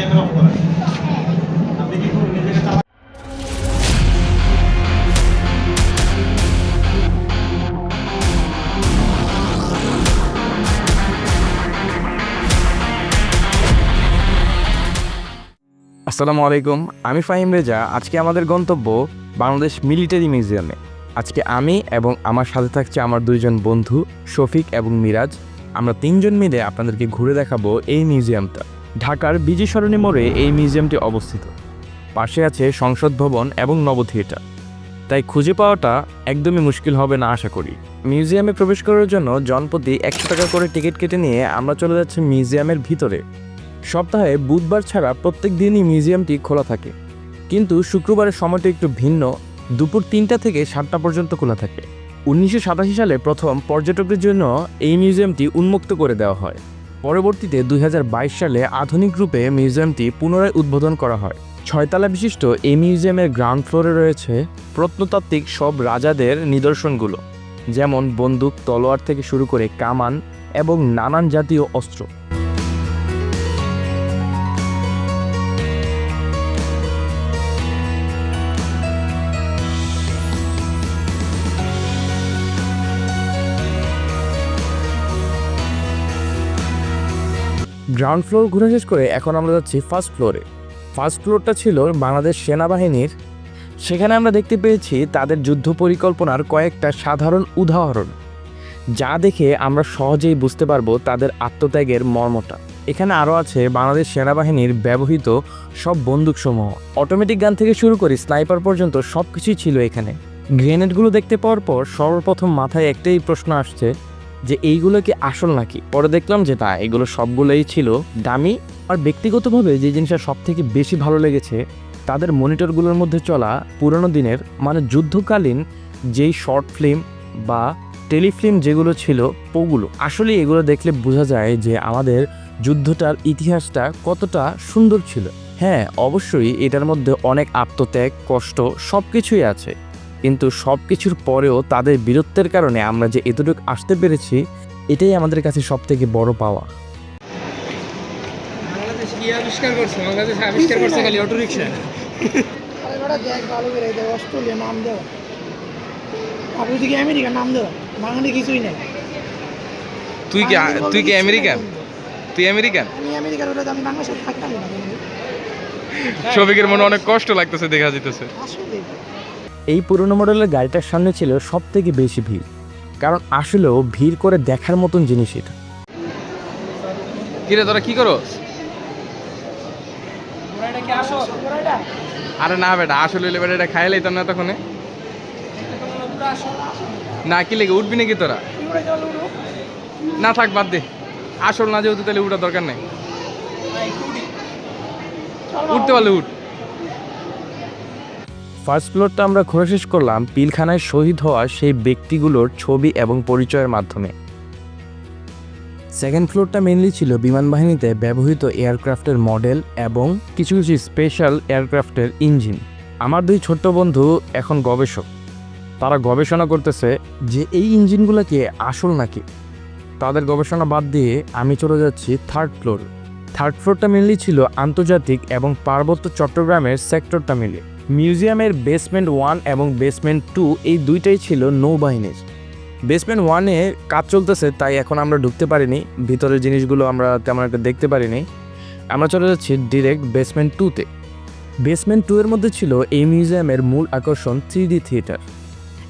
Camera off আপনি কি করুন নিজেকে আসসালামু আলাইকুম, আমি ফাহিম রেজা। আজকে আমাদের গন্তব্য বাংলাদেশ মিলিটারি মিউজিয়ামে। আজকে আমি এবং আমার সাথে থাকছে আমার দুইজন বন্ধু, শফিক এবং মিরাজ। আমরা তিনজন মিলে আপনাদেরকে ঘুরে দেখাবো এই মিউজিয়ামটা। ঢাকার বিজয় সরণি মোড়ে এই মিউজিয়ামটি অবস্থিত। পাশে আছে সংসদ ভবন এবং নব থিয়েটার তাই খুঁজে পাওয়াটা একদমই মুশকিল হবে না আশা করি। মিউজিয়ামে প্রবেশ করার জন্য জনপ্রতি একশো টাকা করে টিকিট কেটে নিয়ে আমরা চলে যাচ্ছি মিউজিয়ামের ভিতরে। সপ্তাহে বুধবার ছাড়া প্রত্যেক দিনই মিউজিয়ামটি খোলা থাকে। কিন্তু শুক্রবারের সময়টা একটু ভিন্ন। দুপুর তিনটা থেকে সাতটা পর্যন্ত খোলা থাকে। উনিশশো সাতাশি সালে প্রথম পর্যটকদের জন্য এই মিউজিয়ামটি উন্মুক্ত করে দেওয়া হয়। পরবর্তীতে দুই হাজার বাইশ সালে আধুনিক রূপে মিউজিয়ামটি পুনরায় উদ্বোধন করা হয়। ছয়তলা বিশিষ্ট এই মিউজিয়ামের গ্রাউন্ড ফ্লোরে রয়েছে প্রত্নতাত্ত্বিক সব রাজাদের নিদর্শনগুলো, যেমন বন্দুক, তলোয়ার থেকে শুরু করে কামান এবং নানান জাতীয় অস্ত্র। গ্রাউন্ড ফ্লোর ঘুরে শেষ করে এখন আমরা যাচ্ছি ফার্স্ট ফ্লোরে ফার্স্ট ফ্লোরটা ছিল বাংলাদেশ সেনাবাহিনীর। সেখানে আমরা দেখতে পেয়েছি তাদের যুদ্ধ পরিকল্পনার কয়েকটা সাধারণ উদাহরণ, যা দেখে আমরা সহজেই বুঝতে পারব তাদের আত্মত্যাগের মর্মটা। এখানে আরও আছে বাংলাদেশ সেনাবাহিনীর ব্যবহৃত সব বন্দুকসমূহ। অটোমেটিক গান থেকে শুরু করে স্নাইপার পর্যন্ত সব কিছুই ছিল এখানে। গ্রেনেডগুলো দেখতে পাওয়ার পর সর্বপ্রথম মাথায় একটাই প্রশ্ন আসছে যে এইগুলো কি আসল নাকি? পরে দেখলাম যে না, এগুলো সবগুলোই ছিল দামি। আর ব্যক্তিগতভাবে যে জিনিসটা সব থেকে বেশি ভালো লেগেছে, তাদের মনিটরগুলোর মধ্যে চলা পুরনো দিনের মানে যুদ্ধকালীন যেই শর্ট ফিল্ম বা টেলিফিল্ম যেগুলো ছিল ওগুলো। আসলে এগুলো দেখলে বোঝা যায় যে আমাদের যুদ্ধটার ইতিহাসটা কতটা সুন্দর ছিল। হ্যাঁ অবশ্যই এটার মধ্যে অনেক আত্মত্যাগ, কষ্ট সব কিছুই আছে। কিন্তু সব কিছুর পরেও তাদের বীরত্বের কারণে আমরা যে এতটুকু আসতে পেরেছি এটাই আমাদের কাছে সব থেকে বড় পাওয়া। বাংলাদেশ আবিষ্কার করছে? বাংলাদেশ আবিষ্কার করছে খালি অটো রিক্সা আরে বেটা দেখ ভালো করে দেখ অস্ট্রেলিয়া নাম দেওয়া আপনি দিকে আমেরিকার নাম দেওয়া বাঙালি কিছুই নেই। তুই কি তুই কি আমেরিকান? তুই আমেরিকান? আমি আমেরিকার হলে আমি বাংলাদেশে থাকতাম না। শফিকের মনে অনেক কষ্ট লাগতেছে দেখা যেতেছে আসলে। এই পুরনো মডেলের গাড়িটার সামনে ছিল সব থেকে বেশি ভিড়। কারণ আসলেও ভিড় করে দেখার মতন জিনিস এটা। কিরে, তোরা কি করো আরে না বেটা, আসলে হইলে বেটা এটা খাই লাইতাম না তখন না, কি লেগে, উঠবি নাকি তোরা? না থাক, বাদ দে। আসল না যেহেতু, তাহলে উঠার দরকার নেই। উঠতে পারলে উঠ। ফার্স্ট ফ্লোরটা আমরা ঘোরা শেষ করলাম পিলখানায় শহীদ হওয়া সেই ব্যক্তিগুলোর ছবি এবং পরিচয়ের মাধ্যমে। সেকেন্ড ফ্লোরটা মেনলি ছিল বিমান বাহিনীতে ব্যবহৃত এয়ারক্রাফটের মডেল এবং কিছু কিছু স্পেশাল এয়ারক্রাফটের ইঞ্জিন আমার দুই ছোট্ট বন্ধু এখন গবেষক। তারা গবেষণা করতেছে যে এই ইঞ্জিনগুলো কি আসল নাকি? তাদের গবেষণা বাদ দিয়ে আমি চলে যাচ্ছি থার্ড ফ্লোর থার্ড ফ্লোরটা মেনলি ছিল আন্তর্জাতিক এবং পার্বত্য চট্টগ্রামের সেক্টরটা মিলে মিউজিয়ামের বেসমেন্ট ওয়ান এবং বেসমেন্ট টু এই দুইটাই ছিল নৌবাহিনীর। বেসমেন্ট ওয়ানে কাজ চলতেছে, তাই এখন আমরা ঢুকতে পারিনি। ভিতরের জিনিসগুলো আমরা তেমন একটা দেখতে পারিনি। আমরা চলে যাচ্ছি ডিরেক্ট বেসমেন্ট টুতে বেসমেন্ট টু এর মধ্যে ছিল এই মিউজিয়ামের মূল আকর্ষণ থ্রি ডি থিয়েটার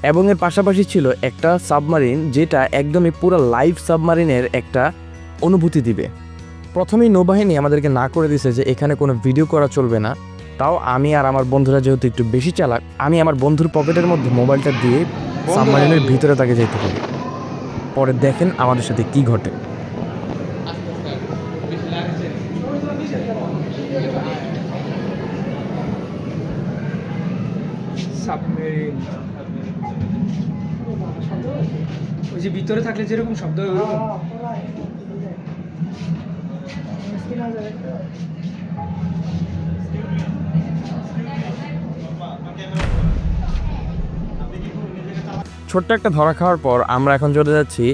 এবং এর পাশাপাশি ছিল একটা সাবমারিন যেটা একদমই পুরো লাইভ সাবমারিনের একটা অনুভূতি দিবে। প্রথমেই নৌবাহিনী আমাদেরকে না করে দিছে যে এখানে কোনো ভিডিও করা চলবে না। তাও আমি আর আমার বন্ধুরা যেহেতু একটু বেশি চালাক আমি আমার বন্ধুর পকেটের মধ্যে মোবাইলটা দিয়ে সাবমারিনের ভিতরে তাকে যেতে পারি পরে দেখেন আমাদের সাথে কি ঘটে। সাবমেরিন। ওই যে ভিতরে থাকলে যেরকম শব্দ হয় ওরকম। ছোট্ট একটা ধরা খাওয়ার পর আমরা এখন চলে যাচ্ছি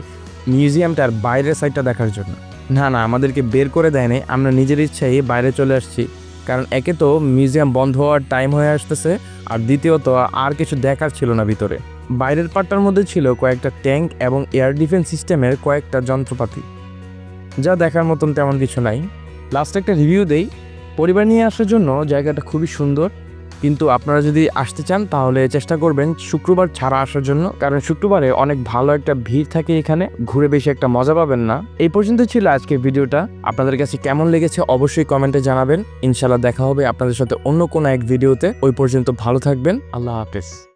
মিউজিয়ামটার বাইরের সাইডটা দেখার জন্য। না না, আমাদেরকে বের করে দেয়নি আমরা নিজের ইচ্ছাই বাইরে চলে আসছি। কারণ একে তো মিউজিয়াম বন্ধ হওয়ার টাইম হয়ে আসতেছে, আর দ্বিতীয়ত আর কিছু দেখার ছিল না ভিতরে। বাইরের পাটটার মধ্যে ছিল কয়েকটা ট্যাঙ্ক এবং এয়ার ডিফেন্স সিস্টেমের কয়েকটা যন্ত্রপাতি। যা দেখার মতন তেমন কিছু নাই। লাস্ট একটা রিভিউ দেই। পরিবার নিয়ে আসার জন্য জায়গাটা খুবই সুন্দর। কিন্তু আপনারা যদি আসতে চান, তাহলে চেষ্টা করবেন শুক্রবার ছাড়া আসার জন্য। কারণ শুক্রবারে অনেক ভালো একটা ভিড় থাকে এখানে, ঘুরে বেশি একটা মজা পাবেন না। এই পর্যন্ত ছিল আজকের ভিডিওটা। আপনাদের কাছে কেমন লেগেছে অবশ্যই কমেন্টে জানাবেন। ইনশাল্লাহ দেখা হবে আপনাদের সাথে অন্য কোনো এক ভিডিওতে। ওই পর্যন্ত ভালো থাকবেন। আল্লাহ হাফেজ।